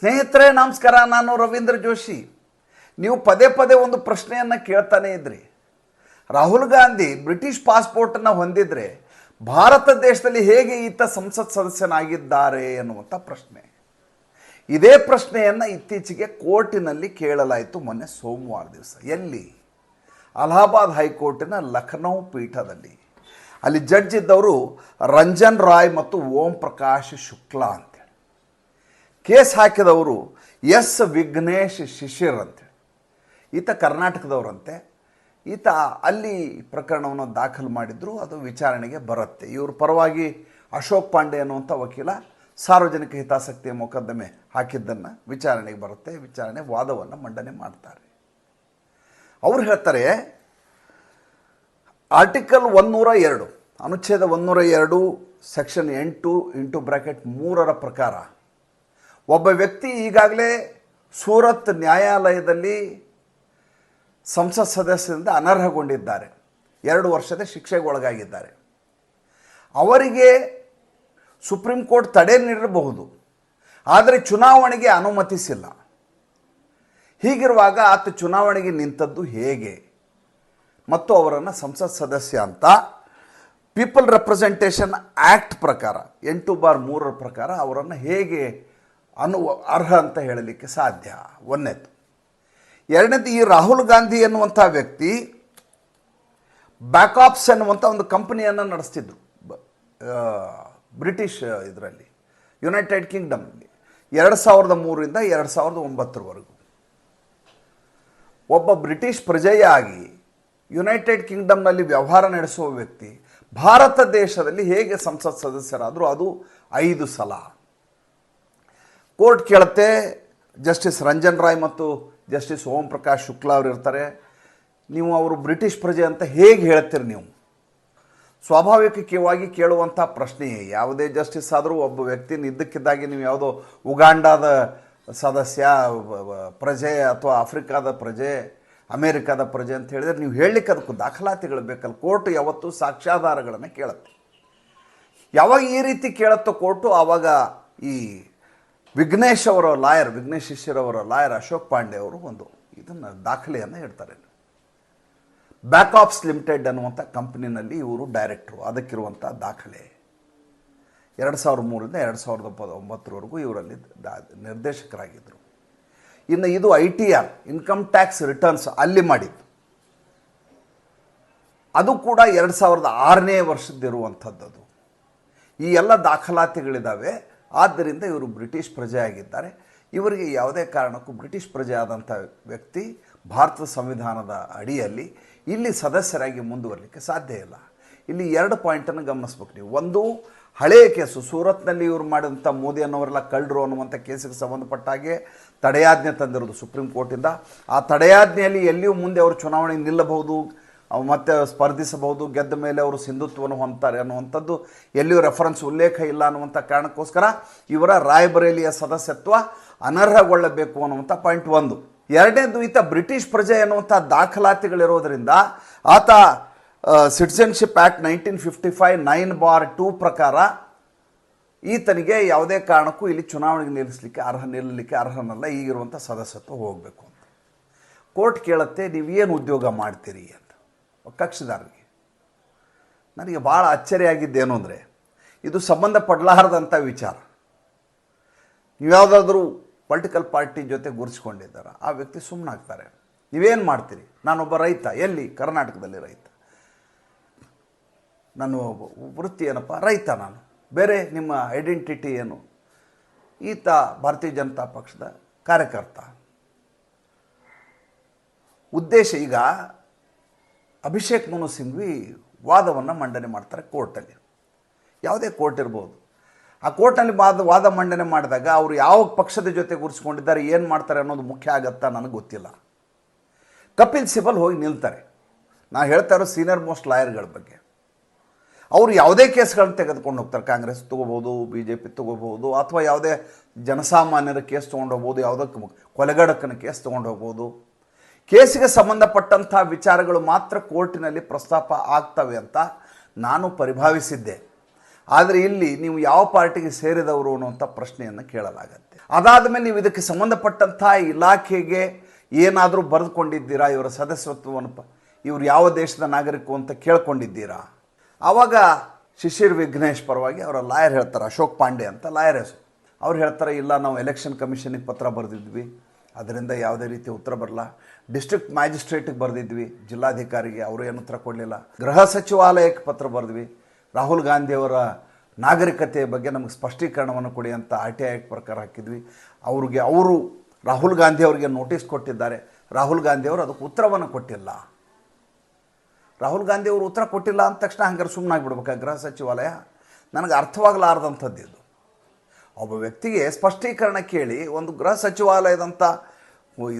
ಸ್ನೇಹಿತರೆ, ನಮಸ್ಕಾರ. ನಾನು ರವೀಂದ್ರ ಜೋಶಿ. ನೀವು ಪದೇ ಪದೇ ಒಂದು ಪ್ರಶ್ನೆಯನ್ನು ಕೇಳ್ತಾನೆ ಇದ್ರಿ. ರಾಹುಲ್ ಗಾಂಧಿ ಬ್ರಿಟಿಷ್ ಪಾಸ್ಪೋರ್ಟನ್ನು ಹೊಂದಿದ್ರೆ ಭಾರತ ದೇಶದಲ್ಲಿ ಹೇಗೆ ಈತ ಸಂಸತ್ ಸದಸ್ಯನಾಗಿದ್ದಾರೆ ಎನ್ನುವಂಥ ಪ್ರಶ್ನೆ. ಇದೇ ಪ್ರಶ್ನೆಯನ್ನು ಇತ್ತೀಚೆಗೆ ಕೋರ್ಟಿನಲ್ಲಿ ಕೇಳಲಾಯಿತು ಮೊನ್ನೆ ಸೋಮವಾರ ದಿವಸ. ಎಲ್ಲಿ? ಅಲಹಾಬಾದ್ ಹೈಕೋರ್ಟಿನ ಲಖನೌ ಪೀಠದಲ್ಲಿ. ಅಲ್ಲಿ ಜಡ್ಜ್ ಇದ್ದವರು ರಂಜನ್ ರಾಯ್ ಮತ್ತು ಓಂ ಪ್ರಕಾಶ್ ಶುಕ್ಲಾ ಅಂತೇಳಿ ಕೇಸ್ ಹಾಕಿದವರು ಎಸ್ ವಿಘ್ನೇಶ್ ಶಿಶಿರ್ ಅಂತೇಳಿ ಈತ ಕರ್ನಾಟಕದವರಂತೆ. ಈತ ಅಲ್ಲಿ ಪ್ರಕರಣವನ್ನು ದಾಖಲು ಮಾಡಿದ್ರು, ಅದು ವಿಚಾರಣೆಗೆ ಬರುತ್ತೆ. ಇವ್ರ ಪರವಾಗಿ ಅಶೋಕ್ ಪಾಂಡೆ ಅನ್ನುವಂಥ ವಕೀಲ ಸಾರ್ವಜನಿಕ ಹಿತಾಸಕ್ತಿಯ ಮೊಕದ್ದಮೆ ಹಾಕಿದ್ದನ್ನು ವಿಚಾರಣೆಗೆ ಬರುತ್ತೆ. ವಿಚಾರಣೆ ವಾದವನ್ನು ಮಂಡನೆ ಮಾಡ್ತಾರೆ. ಅವ್ರು ಹೇಳ್ತಾರೆ, ಆರ್ಟಿಕಲ್ ಒನ್ನೂರ ಎರಡು, ಅನುಚ್ಛೇದ ಒನ್ನೂರ ಎರಡು, ಸೆಕ್ಷನ್ ಎಂಟು, ಇಂಟು ಬ್ರಾಕೆಟ್ ಮೂರರ ಪ್ರಕಾರ ಒಬ್ಬ ವ್ಯಕ್ತಿ ಈಗಾಗಲೇ ಸೂರತ್ ನ್ಯಾಯಾಲಯದಲ್ಲಿ ಸಂಸತ್ ಸದಸ್ಯರಿಂದ ಅನರ್ಹಗೊಂಡಿದ್ದಾರೆ. ಎರಡು ವರ್ಷದ ಶಿಕ್ಷೆಗೆ ಒಳಗಾಗಿದ್ದಾರೆ ಅವರಿಗೆ ಸುಪ್ರೀಂ ಕೋರ್ಟ್ ತಡೆ ನೀಡಬಹುದು. ಆದರೆ ಚುನಾವಣೆಗೆ ಅನುಮತಿಸಿಲ್ಲ. ಹೀಗಿರುವಾಗ ಆತ ಚುನಾವಣೆಗೆ ನಿಂತದ್ದು ಹೇಗೆ? ಮತ್ತು ಅವರನ್ನು ಸಂಸತ್ ಸದಸ್ಯ ಅಂತ ಪೀಪಲ್ ರೆಪ್ರೆಸೆಂಟೇಷನ್ ಆ್ಯಕ್ಟ್ ಪ್ರಕಾರ, ಎಂಟು ಬಾರ್ ಮೂರರ ಪ್ರಕಾರ ಅವರನ್ನು ಹೇಗೆ ಅನು ಅರ್ಹ ಅಂತ ಹೇಳಲಿಕ್ಕೆ ಸಾಧ್ಯ. ಒಂದನೇದು ಎರಡನೇದು, ಈ ರಾಹುಲ್ ಗಾಂಧಿ ಎನ್ನುವಂಥ ವ್ಯಕ್ತಿ ಬ್ಯಾಕಾಪ್ಸ್ ಎನ್ನುವಂಥ ಒಂದು ಕಂಪನಿಯನ್ನು ನಡೆಸ್ತಿದ್ರು. ಬ್ರಿಟಿಷ್ ಇದರಲ್ಲಿ, ಯುನೈಟೆಡ್ ಕಿಂಗ್ಡಮ್ನಲ್ಲಿ. ಎರಡು ಸಾವಿರದ ಮೂರರಿಂದ ಎರಡು ಸಾವಿರದ ಒಂಬತ್ತರವರೆಗೂ. ಒಬ್ಬ ಬ್ರಿಟಿಷ್ ಪ್ರಜೆಯಾಗಿ ಯುನೈಟೆಡ್ ಕಿಂಗ್ಡಮ್ನಲ್ಲಿ ವ್ಯವಹಾರ ನಡೆಸುವ ವ್ಯಕ್ತಿ, ಭಾರತ ದೇಶದಲ್ಲಿ ಹೇಗೆ ಸಂಸತ್ ಸದಸ್ಯರಾದರೂ ಅದು ಐದು ಸಲ. ಕೋರ್ಟ್ ಕೇಳುತ್ತೆ, ಜಸ್ಟಿಸ್ ರಂಜನ್ ರಾಯ್ ಮತ್ತು ಜಸ್ಟಿಸ್ ಓಂ ಪ್ರಕಾಶ್ ಶುಕ್ಲಾ ಅವರು ಇರ್ತಾರೆ. ನೀವು ಅವರು ಬ್ರಿಟಿಷ್ ಪ್ರಜೆ ಅಂತ ಹೇಗೆ ಹೇಳ್ತೀರಿ ನೀವು? ಸ್ವಾಭಾವಿಕವಾಗಿ ಕೇಳುವಂಥ ಪ್ರಶ್ನೆಯೇ ಯಾವುದೇ ಜಸ್ಟಿಸ್ ಆದರೂ ಒಬ್ಬ ವ್ಯಕ್ತಿನ ಇದ್ದಕ್ಕಿದ್ದಾಗಿ ನೀವು ಯಾವುದೋ ಉಗಾಂಡಾದ ಸದಸ್ಯ, ಪ್ರಜೆ ಅಥವಾ ಆಫ್ರಿಕಾದ ಪ್ರಜೆ, ಅಮೇರಿಕಾದ ಪ್ರಜೆ ಅಂತ ಹೇಳಿದರೆ ನೀವು ಹೇಳಲಿಕ್ಕೆ ಅದಕ್ಕೂ ದಾಖಲಾತಿಗಳು ಬೇಕಲ್ಲ. ಕೋರ್ಟ್ ಯಾವತ್ತೂ ಸಾಕ್ಷ್ಯಾಧಾರಗಳನ್ನು ಕೇಳುತ್ತೆ. ಯಾವಾಗ ಈ ರೀತಿ ಕೇಳುತ್ತೋ ಕೋರ್ಟು, ಆವಾಗ ಈ ವಿಘ್ನೇಶ್ ಅವರ ಲಾಯರ್, ವಿಘ್ನೇಶ್ ಶಿಷ್ಯರವರ ಲಾಯರ್ ಅಶೋಕ್ ಪಾಂಡೆ ಅವರು ಒಂದು ಇದನ್ನು ದಾಖಲೆಯನ್ನು ಇಡ್ತಾರೆ ಆಫ್ಸ್ ಲಿಮಿಟೆಡ್ ಅನ್ನುವಂಥ ಕಂಪ್ನಿನಲ್ಲಿ ಇವರು ಡೈರೆಕ್ಟ್ರು ಅದಕ್ಕಿರುವಂಥ ದಾಖಲೆ. ಎರಡು ಸಾವಿರದ ಮೂರರಿಂದ ಎರಡು ಸಾವಿರದ ಒಬ್ಬ ಒಂಬತ್ತರವರೆಗೂ ಇವರಲ್ಲಿ ದಾ ನಿರ್ದೇಶಕರಾಗಿದ್ದರು ಇನ್ನು ಇದು I T R income tax returns ಅಲ್ಲಿ ಮಾಡಿದ್ದು. ಅದು ಕೂಡ ಎರಡು ಸಾವಿರದ ಆರನೇ ವರ್ಷದ್ದಿರುವಂಥದ್ದು ಈ ಎಲ್ಲ ದಾಖಲಾತಿಗಳಿದ್ದಾವೆ ಆದ್ದರಿಂದ ಇವರು ಬ್ರಿಟಿಷ್ ಪ್ರಜೆ ಆಗಿದ್ದಾರೆ ಇವರಿಗೆ ಯಾವುದೇ ಕಾರಣಕ್ಕೂ ಬ್ರಿಟಿಷ್ ಪ್ರಜೆ ಆದಂಥ ವ್ಯಕ್ತಿ ಭಾರತದ ಸಂವಿಧಾನದ ಅಡಿಯಲ್ಲಿ ಇಲ್ಲಿ ಸದಸ್ಯರಾಗಿ ಮುಂದುವರಲಿಕ್ಕೆ ಸಾಧ್ಯ ಇಲ್ಲ. ಇಲ್ಲಿ ಎರಡು ಪಾಯಿಂಟನ್ನು ಗಮನಿಸ್ಬೇಕು ನೀವು. ಒಂದು, ಹಳೆಯ ಕೇಸು, ಸೂರತ್ನಲ್ಲಿ ಇವರು ಮಾಡಿದಂಥ ಮೋದಿ ಅನ್ನೋರೆಲ್ಲ ಕಳ್ಳರು ಅನ್ನುವಂಥ ಕೇಸಿಗೆ ಸಂಬಂಧಪಟ್ಟ ಹಾಗೆ ತಡೆಯಾಜ್ಞೆ ತಂದಿರೋದು ಸುಪ್ರೀಂ ಕೋರ್ಟಿಂದ. ಆ ತಡೆಯಾಜ್ಞೆಯಲ್ಲಿ ಎಲ್ಲಿಯೂ ಮುಂದೆ ಅವರು ಚುನಾವಣೆ ನಿಲ್ಲಬಹುದು. ಅವು ಮತ್ತೆ ಸ್ಪರ್ಧಿಸಬಹುದು, ಗೆದ್ದ ಮೇಲೆ ಅವರು ಸಿಂಧುತ್ವವನ್ನು ಹೊಂದ್ತಾರೆ ಅನ್ನುವಂಥದ್ದು ಎಲ್ಲಿಯೂ ರೆಫರೆನ್ಸ್ ಉಲ್ಲೇಖ ಇಲ್ಲ ಅನ್ನುವಂಥ ಕಾರಣಕ್ಕೋಸ್ಕರ ಇವರ ರಾಯಬರೇಲಿಯ ಸದಸ್ಯತ್ವ ಅನರ್ಹಗೊಳ್ಳಬೇಕು ಅನ್ನುವಂಥ ಪಾಯಿಂಟ್ ಒಂದು. ಎರಡನೇದು ಈತ ಬ್ರಿಟಿಷ್ ಪ್ರಜೆ ಅನ್ನುವಂಥ ದಾಖಲಾತಿಗಳಿರೋದರಿಂದ ಆತ citizenship act nineteen fifty five nine bar two ಪ್ರಕಾರ ಈತನಿಗೆ ಯಾವುದೇ ಕಾರಣಕ್ಕೂ ಇಲ್ಲಿ ಚುನಾವಣೆಗೆ ನಿಲ್ಲಿಸಲಿಕ್ಕೆ ಅರ್ಹ, ನಿಲ್ಲಲಿಕ್ಕೆ ಅರ್ಹನಲ್ಲ, ಈಗಿರುವಂಥ ಸದಸ್ಯತ್ವ ಹೋಗಬೇಕು ಅಂತ. ಕೋರ್ಟ್ ಕೇಳುತ್ತೆ, ನೀವೇನು ಉದ್ಯೋಗ ಮಾಡ್ತೀರಿ ಅಂತ. ಕಕ್ಷಿದಾರರಿಗೆ. ನನಗೆ ಭಾಳ ಅಚ್ಚರಿಯಾಗಿದ್ದೇನು ಅಂದರೆ, ಇದು ಸಂಬಂಧಪಡಲಾರದಂಥ ವಿಚಾರ. ನೀವು ಯಾವುದಾದ್ರೂ ಪೊಲಿಟಿಕಲ್ ಪಾರ್ಟಿ ಜೊತೆ ಗುರುಸ್ಕೊಂಡಿದ್ದಾರೆ, ಆ ವ್ಯಕ್ತಿ ಸುಮ್ಮನಾಗ್ತಾರೆ ನೀವೇನು ಮಾಡ್ತೀರಿ? ನಾನೊಬ್ಬ ರೈತ, ಎಲ್ಲಿ? ಕರ್ನಾಟಕದಲ್ಲಿ ರೈತ. ನಾನು ವೃತ್ತಿ ಏನಪ್ಪ, ರೈತ ನಾನು. ಬೇರೆ ನಿಮ್ಮ ಐಡೆಂಟಿಟಿ ಏನು? ಈತ ಭಾರತೀಯ ಜನತಾ ಪಕ್ಷದ ಕಾರ್ಯಕರ್ತ. ಉದ್ದೇಶ ಈಗ ಅಭಿಷೇಕ್ ಮನು ಸಿಂಘ್ವಿ ವಾದವನ್ನು ಮಂಡನೆ ಮಾಡ್ತಾರೆ ಕೋರ್ಟಲ್ಲಿ. ಯಾವುದೇ ಕೋರ್ಟ್ ಇರ್ಬೋದು. ಆ ಕೋರ್ಟಲ್ಲಿ ವಾದ ವಾದ ಮಂಡನೆ ಮಾಡಿದಾಗ ಅವರು ಯಾವ ಪಕ್ಷದ ಜೊತೆ ಗುರುಸ್ಕೊಂಡಿದ್ದಾರೆ ಏನು ಮಾಡ್ತಾರೆ ಅನ್ನೋದು ಮುಖ್ಯ ಆಗತ್ತಾ ನನಗೆ ಗೊತ್ತಿಲ್ಲ. ಕಪಿಲ್ ಸಿಬಲ್ ಹೋಗಿ ನಿಲ್ತಾರೆ. ನಾನು ಹೇಳ್ತಾ ಇರೋ ಸೀನಿಯರ್ ಮೋಸ್ಟ್ ಲಾಯರ್ಗಳ ಬಗ್ಗೆ. ಅವರು ಯಾವುದೇ ಕೇಸ್ಗಳನ್ನ ತೆಗೆದುಕೊಂಡು ಹೋಗ್ತಾರೆ. ಕಾಂಗ್ರೆಸ್ ತೊಗೋಬೋದು ಬಿ ಜೆ ಪಿ ತೊಗೋಬೋದು ಅಥವಾ ಯಾವುದೇ ಜನಸಾಮಾನ್ಯರ ಕೇಸ್ ತೊಗೊಂಡು ಹೋಗ್ಬೋದು ಯಾವುದಕ್ಕೆ ಕೊಲೆಗಡಕನ ಕೇಸ್ ತೊಗೊಂಡು ಹೋಗ್ಬೋದು ಕೇಸಿಗೆ ಸಂಬಂಧಪಟ್ಟಂಥ ವಿಚಾರಗಳು ಮಾತ್ರ ಕೋರ್ಟಿನಲ್ಲಿ ಪ್ರಸ್ತಾಪ ಆಗ್ತವೆ ಅಂತ ನಾನು ಪರಿಭಾವಿಸಿದ್ದೆ. ಆದರೆ ಇಲ್ಲಿ ನೀವು ಯಾವ ಪಾರ್ಟಿಗೆ ಸೇರಿದವರು ಅನ್ನುವಂಥ ಪ್ರಶ್ನೆಯನ್ನು ಕೇಳಲಾಗತ್ತೆ. ಅದಾದ ಮೇಲೆ ನೀವು ಇದಕ್ಕೆ ಸಂಬಂಧಪಟ್ಟಂಥ ಇಲಾಖೆಗೆ ಏನಾದರೂ ಬರೆದುಕೊಂಡಿದ್ದೀರಾ? ಇವರ ಸದಸ್ಯತ್ವವನ್ನು ಇವ್ರು ಯಾವ ದೇಶದ ನಾಗರಿಕರು ಅಂತ ಕೇಳ್ಕೊಂಡಿದ್ದೀರಾ? ಆವಾಗ ಶಿಶಿರ್ ವಿಘ್ನೇಶ್ ಪರವಾಗಿ ಅವರ ಲಾಯರ್ ಹೇಳ್ತಾರೆ, ಅಶೋಕ್ ಪಾಂಡೆ ಅಂತ ಲಾಯರ್ ಹೆಸರು. ಅವ್ರು ಹೇಳ್ತಾರೆ, ಇಲ್ಲ, ನಾವು ಎಲೆಕ್ಷನ್ ಕಮಿಷನಿಗೆ ಪತ್ರ ಬರೆದಿದ್ವಿ. ಅದರಿಂದ ಯಾವುದೇ ರೀತಿ ಉತ್ತರ ಬರಲ್ಲ. ಡಿಸ್ಟ್ರಿಕ್ಟ್ ಮ್ಯಾಜಿಸ್ಟ್ರೇಟಿಗೆ ಬರೆದಿದ್ವಿ. ಜಿಲ್ಲಾಧಿಕಾರಿಗೆ ಅವರು ಏನು ಉತ್ತರ ಕೊಡಲಿಲ್ಲ. ಗೃಹ ಸಚಿವಾಲಯಕ್ಕೆ ಪತ್ರ ಬರೆದ್ವಿ. ರಾಹುಲ್ ಗಾಂಧಿಯವರ ನಾಗರಿಕತೆಯ ಬಗ್ಗೆ ನಮಗೆ ಸ್ಪಷ್ಟೀಕರಣವನ್ನು ಕೊಡಿ ಅಂತ ಆರ್ ಟಿ ಐ ಪ್ರಕಾರ ಹಾಕಿದ್ವಿ. ಅವ್ರಿಗೆ ಅವರು ರಾಹುಲ್ ಗಾಂಧಿ ಅವರಿಗೆ ನೋಟಿಸ್ ಕೊಟ್ಟಿದ್ದಾರೆ. ರಾಹುಲ್ ಗಾಂಧಿ ಅವರು ಅದಕ್ಕೆ ಉತ್ತರವನ್ನು ಕೊಟ್ಟಿಲ್ಲ. ರಾಹುಲ್ ಗಾಂಧಿ ಅವರು ಉತ್ತರ ಕೊಟ್ಟಿಲ್ಲ ಅಂದ ತಕ್ಷಣ ಹಂಗಾರೆ ಸುಮ್ಮನಾಗ್ಬಿಡ್ಬೇಕಾ ಗೃಹ ಸಚಿವಾಲಯ. ನನಗೆ ಅರ್ಥವಾಗಲಾರ್ದಂಥದ್ದು ಇದು. ಒಬ್ಬ ವ್ಯಕ್ತಿಗೆ ಸ್ಪಷ್ಟೀಕರಣ ಕೇಳಿ ಒಂದು ಗೃಹ ಸಚಿವಾಲಯದಂಥ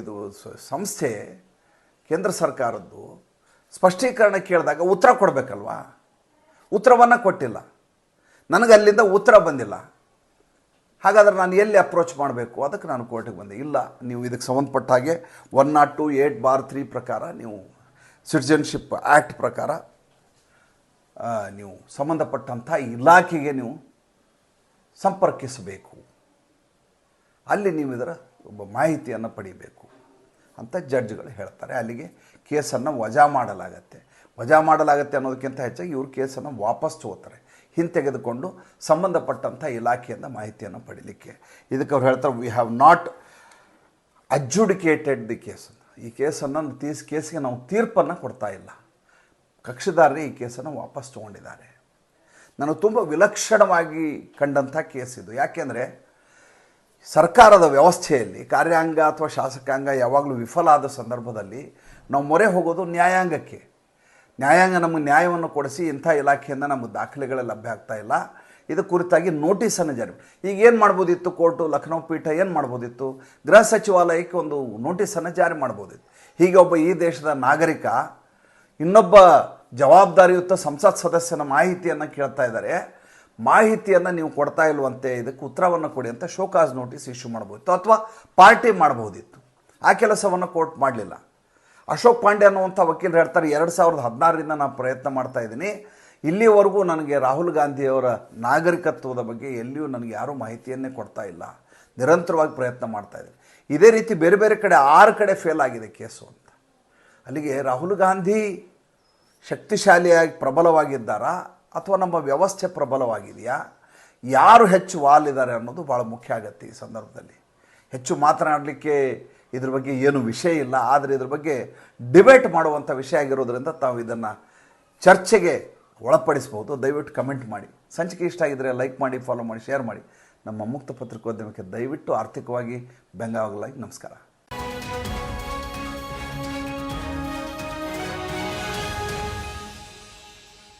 ಇದು ಸಂಸ್ಥೆ, ಕೇಂದ್ರ ಸರ್ಕಾರದ್ದು ಸ್ಪಷ್ಟೀಕರಣ ಕೇಳಿದಾಗ ಉತ್ತರ ಕೊಡಬೇಕಲ್ವಾ? ಉತ್ತರವನ್ನು ಕೊಟ್ಟಿಲ್ಲ. ನನಗೆ ಅಲ್ಲಿಂದ ಉತ್ತರ ಬಂದಿಲ್ಲ. ಹಾಗಾದ್ರೆ ನಾನು ಎಲ್ಲಿ ಅಪ್ರೋಚ್ ಮಾಡಬೇಕು? ಅದಕ್ಕೆ ನಾನು ಕೋರ್ಟಿಗೆ ಬಂದೆ. ಇಲ್ಲ, ನೀವು ಇದಕ್ಕೆ ಸಂಬಂಧಪಟ್ಟ ಹಾಗೆ one nought two eight bar three ಪ್ರಕಾರ ನೀವು ಸಿಟಿಜನ್ಶಿಪ್ ಆ್ಯಕ್ಟ್ ಪ್ರಕಾರ ನೀವು ಸಂಬಂಧಪಟ್ಟಂಥ ಇಲಾಖೆಗೆ ನೀವು ಸಂಪರ್ಕಿಸಬೇಕು. ಅಲ್ಲಿ ನೀವು ಇದರ ಒಬ್ಬ ಮಾಹಿತಿಯನ್ನು ಪಡಿಬೇಕು ಅಂತ ಜಡ್ಜ್ಗಳು ಹೇಳ್ತಾರೆ. ಅಲ್ಲಿಗೆ ಕೇಸನ್ನು ವಜಾ ಮಾಡಲಾಗತ್ತೆ. ವಜಾ ಮಾಡಲಾಗತ್ತೆ ಅನ್ನೋದಕ್ಕಿಂತ ಹೆಚ್ಚಾಗಿ ಇವರು ಕೇಸನ್ನು ವಾಪಸ್ ತಗೋತಾರೆ ಹಿಂತೆಗೆದುಕೊಂಡು ಸಂಬಂಧಪಟ್ಟಂಥ ಇಲಾಖೆಯಿಂದ ಮಾಹಿತಿಯನ್ನು ಪಡೀಲಿಕ್ಕೆ. ಇದಕ್ಕೆ ಅವ್ರು ಹೇಳ್ತಾರೆ we have not adjudicated the ಕೇಸನ್ನು ಈ ಕೇಸನ್ನು ತೀಸ್ ಕೇಸಿಗೆ ನಾವು ತೀರ್ಪನ್ನು ಕೊಡ್ತಾ ಇಲ್ಲ. ಕಕ್ಷಿದಾರರೇ ಈ ಕೇಸನ್ನು ವಾಪಸ್ ತೊಗೊಂಡಿದ್ದಾರೆ. ನಾನು ತುಂಬ ವಿಲಕ್ಷಣವಾಗಿ ಕಂಡಂಥ ಕೇಸ್ ಇದು. ಯಾಕೆಂದರೆ ಸರ್ಕಾರದ ವ್ಯವಸ್ಥೆಯಲ್ಲಿ, ಕಾರ್ಯಾಂಗ ಅಥವಾ ಶಾಸಕಾಂಗ ಯಾವಾಗಲೂ ವಿಫಲ ಆದ ಸಂದರ್ಭದಲ್ಲಿ ನಾವು ಮೊರೆ ಹೋಗೋದು ನ್ಯಾಯಾಂಗಕ್ಕೆ. ನ್ಯಾಯಾಂಗ ನಮಗೆ ನ್ಯಾಯವನ್ನು ಕೊಡಿಸಿ ಇಂಥ ಇಲಾಖೆಯಿಂದ ನಮಗೆ ದಾಖಲೆಗಳೇ ಲಭ್ಯ ಆಗ್ತಾ ಇಲ್ಲ. ಇದು ಕುರಿತಾಗಿ ನೋಟಿಸನ್ನು ಜಾರಿ ಈಗ ಏನು ಮಾಡ್ಬೋದಿತ್ತು ಕೋರ್ಟು ಲಖನೌ ಪೀಠ ಏನು ಮಾಡ್ಬೋದಿತ್ತು? ಗೃಹ ಸಚಿವಾಲಯಕ್ಕೆ ಒಂದು ನೋಟಿಸನ್ನು ಜಾರಿ ಮಾಡ್ಬೋದಿತ್ತು. ಹೀಗೆ ಒಬ್ಬ ಈ ದೇಶದ ನಾಗರಿಕ ಇನ್ನೊಬ್ಬ ಜವಾಬ್ದಾರಿಯುತ ಸಂಸತ್ ಸದಸ್ಯನ ಮಾಹಿತಿಯನ್ನು ಕೇಳ್ತಾ ಇದ್ದಾರೆ. ಮಾಹಿತಿಯನ್ನು ನೀವು ಕೊಡ್ತಾ ಇಲ್ವಂತೆ ಇದಕ್ಕೆ ಉತ್ತರವನ್ನು ಕೊಡಿ ಅಂತ ಶೋಕಾಸ್ ನೋಟಿಸ್ ಇಶ್ಯೂ ಮಾಡ್ಬೋದಿತ್ತು ಅಥವಾ ಪಾರ್ಟಿ ಮಾಡ್ಬೋದಿತ್ತು. ಆ ಕೆಲಸವನ್ನು ಕೋರ್ಟ್ ಮಾಡಲಿಲ್ಲ. ಅಶೋಕ್ ಪಾಂಡೆ ಅನ್ನುವಂಥ ವಕೀಲರು ಹೇಳ್ತಾರೆ, ಎರಡು ಸಾವಿರದ ಹದಿನಾರರಿಂದ ನಾನು ಪ್ರಯತ್ನ ಮಾಡ್ತಾ ಇದ್ದೀನಿ. ಇಲ್ಲಿವರೆಗೂ ನನಗೆ ರಾಹುಲ್ ಗಾಂಧಿಯವರ ನಾಗರಿಕತ್ವದ ಬಗ್ಗೆ ಎಲ್ಲಿಯೂ ನನಗೆ ಯಾರೂ ಮಾಹಿತಿಯನ್ನೇ ಕೊಡ್ತಾ ಇಲ್ಲ. ನಿರಂತರವಾಗಿ ಪ್ರಯತ್ನ ಮಾಡ್ತಾ ಇದ್ದೀನಿ. ಇದೇ ರೀತಿ ಬೇರೆ ಬೇರೆ ಕಡೆ ಆರು ಕಡೆ ಫೇಲ್ ಆಗಿದೆ ಕೇಸು ಅಂತ. ಅಲ್ಲಿಗೆ ರಾಹುಲ್ ಗಾಂಧಿ ಶಕ್ತಿಶಾಲಿಯಾಗಿ ಪ್ರಬಲವಾಗಿದ್ದಾರಾ? ಅಥವಾ ನಮ್ಮ ವ್ಯವಸ್ಥೆ ಪ್ರಬಲವಾಗಿದೆಯಾ? ಯಾರು ಹೆಚ್ಚು ವಾಲಿದ್ದಾರೆ ಅನ್ನೋದು ಭಾಳ ಮುಖ್ಯ ಆಗತ್ತೆ ಈ ಸಂದರ್ಭದಲ್ಲಿ. ಹೆಚ್ಚು ಮಾತನಾಡಲಿಕ್ಕೆ ಇದ್ರ ಬಗ್ಗೆ ಏನು ವಿಷಯ ಇಲ್ಲ. ಆದರೆ ಇದ್ರ ಬಗ್ಗೆ ಡಿಬೇಟ್ ಮಾಡುವಂಥ ವಿಷಯ ಆಗಿರೋದ್ರಿಂದ ತಾವು ಇದನ್ನು ಚರ್ಚೆಗೆ ಒಳಪಡಿಸ್ಬೋದು. ದಯವಿಟ್ಟು ಕಮೆಂಟ್ ಮಾಡಿ. ಸಂಚಿಕೆ ಇಷ್ಟ ಆಗಿದ್ದರೆ ಲೈಕ್ ಮಾಡಿ, ಫಾಲೋ ಮಾಡಿ, ಶೇರ್ ಮಾಡಿ. ನಮ್ಮ ಮುಕ್ತ ಪತ್ರಿಕೋದ್ಯಮಕ್ಕೆ ದಯವಿಟ್ಟು ಆರ್ಥಿಕವಾಗಿ ಬೆಂಗಾವಲಾಗಿ ನಮಸ್ಕಾರ.